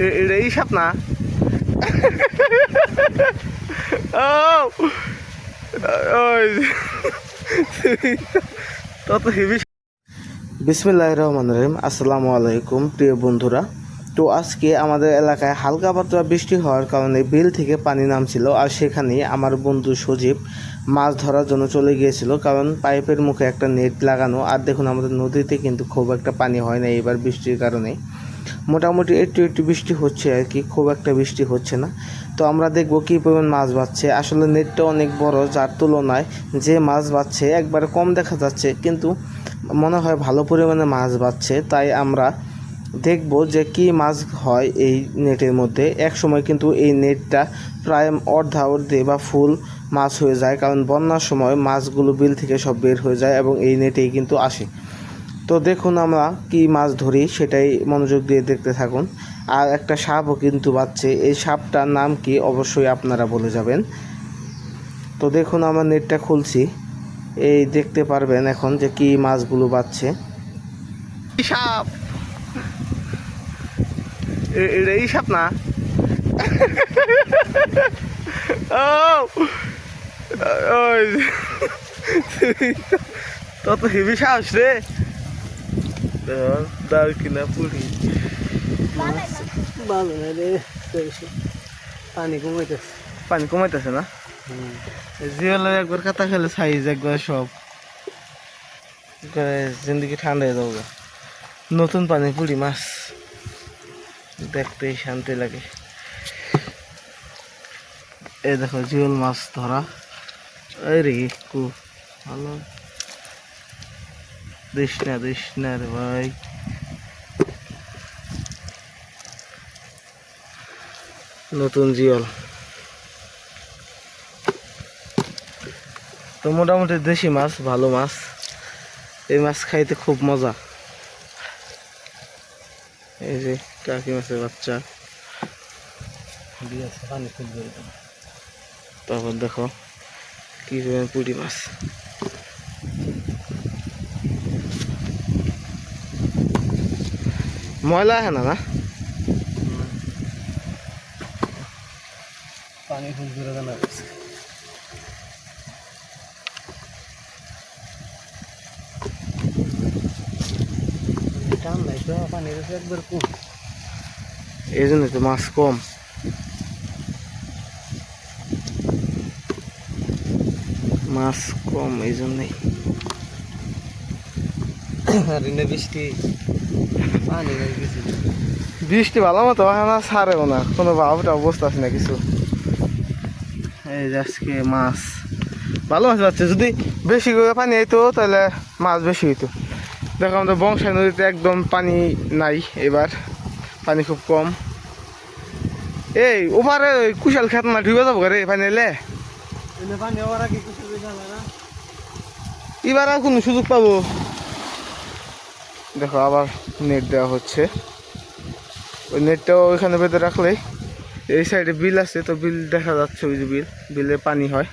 এটা এই সাপ তত হেভি বিসমিল্লাহ রহমান রহিম। আসসালামু আলাইকুম, প্রিয় বন্ধুরা। তো আজকে আমাদের এলাকায় হালকা পাতলা বৃষ্টি হওয়ার কারণে বিল থেকে পানি নামছিল আর সেখানে আমার বন্ধু সজীব মাছ ধরার জন্য চলে গিয়েছিল কারণ পাইপের মুখে একটা নেট লাগানো আর দেখুন আমাদের নদীতে কিন্তু খুব একটা পানি হয় না এবার বৃষ্টির কারণে। মোটামুটি একটু একটু বৃষ্টি হচ্ছে আর কি, খুব একটা বৃষ্টি হচ্ছে না। তো আমরা দেখব কী পরিমাণ মাছ বাচ্ছে আসলে নেটটা অনেক বড়, যার তুলনায় যে মাছ বাচ্ছে একবারে কম দেখা যাচ্ছে, কিন্তু মনে হয় ভালো পরিমাণে মাছ বাচ্ছে তাই আমরা দেখব যে কি মাছ হয় এই নেটের মধ্যে। এক সময় কিন্তু এই নেটটা প্রায় অর্ধা অর্ধে বা ফুল মাছ হয়ে যায়, কারণ বন্যার সময় মাছগুলো বিল থেকে সব বের হয়ে যায় এবং এই নেটেই কিন্তু আসে। তো দেখুন আমরা কি মাছ ধরি সেটাই মনোযোগ দিয়ে দেখতে থাকুন। আর একটা সাপও কিন্তু বাচ্ছে এই সাপটার নাম কি অবশ্যই আপনারা বলে যাবেন। তো দেখুন আমার নেটটা খুলছি। এই দেখতে পারবেন এখন যে কি মাছগুলো বাচ্ছে সাপ। এই সাপ না? তত হেভি সাহস রে। দাও কিনা পুরি। ভালো না রে পানি কমাইতেছে। পানি কমাইতেছে না? জিওলের একবার কাতা খেলে সাইজ একবার সব। জিন্দগি ঠান্ডা হয়ে যাব নতুন পানি পুরি মাছ। দেখতেই শান্তি লাগে। এই দেখো জিওল মাছ ধরা। এই রে কু ভালো। দিস না রে ভাই নতুন জিওল তো মোটামুটি দেশি মাছ ভালো মাছ। এই মাছ খাইতে খুব মজা। এই যে কাকি মাছের বাচ্চা। তারপর দেখো কি পুঁটি মাছ। ময়লা জানা গেছে টান তো পানি রয়েছে একবার কম। এই জন্য তো মাছ কম। মাছ কম এই জন্যই। আর বৃষ্টি। বৃষ্টি ভালো মতো না ছাড়েও না। কোনো ভাবটা অবস্থা আছে না কিছু। এই যে আজকে মাছ। ভালো মাছ পাচ্ছে। যদি বেশি করে পানি হইতো তাহলে মাছ বেশি হইতো। দেখো আমাদের বংশাই নদীতে একদম পানি নাই এবার। পানি খুব কম। এই ওপারে ওই কুশাল খেত না ঢুকে যাব রে পানি এলে এবার আর কোনো সুযোগ পাবো। দেখো আবার নেট দেওয়া হচ্ছে। ওই নেটটাও ওইখানে বেঁধে রাখলেই এই সাইডে বিল আছে, তো বিল দেখা যাচ্ছে ওই যে বিল, বিলে পানি হয়,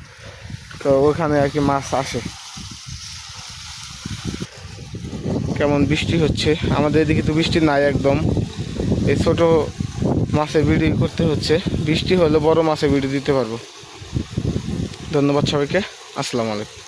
তো ওখানে আর কি মাছ আসে। কেমন বৃষ্টি হচ্ছে? আমাদের এদিকে তো বৃষ্টি নাই একদম। এই ছোট মাছের ভিডিও করতে হচ্ছে। বৃষ্টি হলে বড় মাছের ভিডিও দিতে পারব। ধন্যবাদ সবাইকে। আসসালামু আলাইকুম।